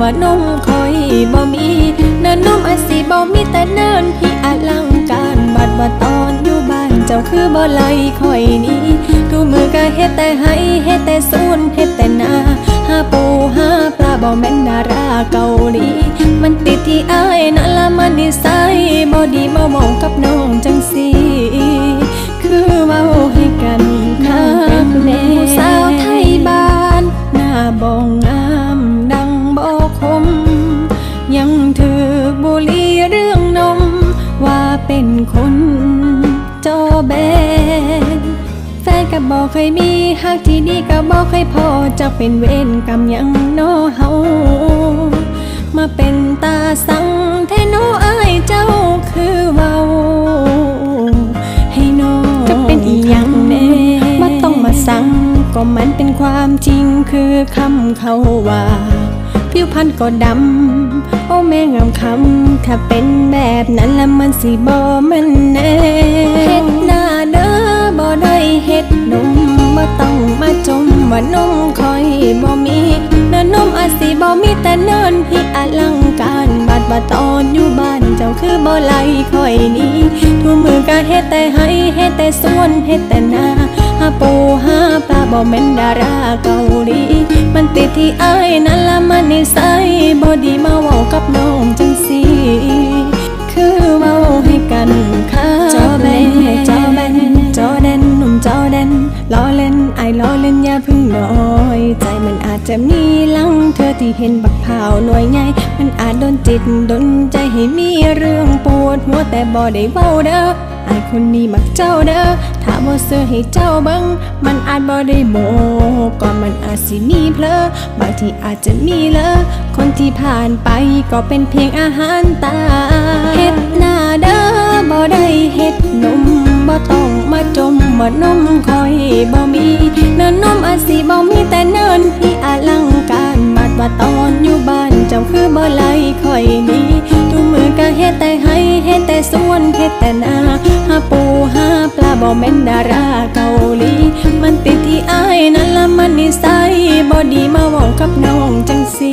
มาจมว่านมคอยบ่มีเนินนมอาสิบ่มีแต่เนินพี่อลังการบัดว่าตอนอยู่บ้านเจ้าคือบ่ไลคอยนี้ทุกมือก็เฮ็ดแต่ให้เฮ็ดแต่สูนเฮ็ดแต่นาหาปูหาปลาบ่แม่นดาราเกาหลีมันติดที่อายนั่นละมันนิสัยบ่ดี เป็นคนจอแบนแฟนก็บอกเคยมีหักที่ดีก็บอกเคยพอจะเป็นเวรกรรมหยังน้อเฮามาเป็นตาสังแทนน้ออายเจ้าคือเว้าให้น้องจะเป็นอีหยังแน่มาต้องมาสั่งก็มันเป็นความจริงคือคำเขาว่าผิวพรรณก็ดำโอ้ แม่งามคำ ถ้าเป็นแบบนั้นล้วมันสิบ่มันแน่เฮ็ดหน้าเด้อบ่ได้เฮ็ดนมบ่ต้องมาจมว่านมคอยบ่มีเนินนมอาสิบ่มีแต่เนินพี่อลังการบัดบ่ตอนอยู่บ้านเจ้าคือบ่ไหลคอยหนี้ทุกมือก็เฮ็ดแต่ให้เฮ็ดแต่สวนเฮ็ดแต่นาหาปูหาปลาบ่แม่นดาราเกาหลี มันติดที่อายนั่นละมันนิสัยบอดีมาเว้ากับน้องจังสี ล้อเล่นไอล้อเล่นอย่าพึ่งน้อย ใจมันอาจจะมีหลังเธอที่เห็นบักพร้าหน่วยใหญ่มันอาจโดนจิตโดนใจให้มีเรื่องปวดหัวแต่บ่ได้เว้าเด้อไอคนนี้มักเจ้าเด้อถ้าบ่เสื้อให้เจ้าเบิงมันอาจบ่ได้โมก่อนมันอาจสิมีเพลอบางทีอาจจะมีเลอคนที่ผ่านไปก็เป็นเพียงอาหารตาเฮ็ดหน้าเด้อบ่ได้เฮ็ดนมบ่ต้องมาจมว่านมคอ ยบ่มีเนินนมอาจสิบ่มีแต่เนินพี่อลังการบัดว่าตอนอยู่บ้านเจ้าคือบ่ไล่คอยหนี้ทุกมือก็เฮ็ดแต่ให้เฮ็ดแต่สวนเฮ็ดแต่นาหาปูหาปลาบ่แม่นดาราเกาหลีมันติดที่อายนั่นละมันนิสัยบ่ดีมาเว้ากับน้องจังสิ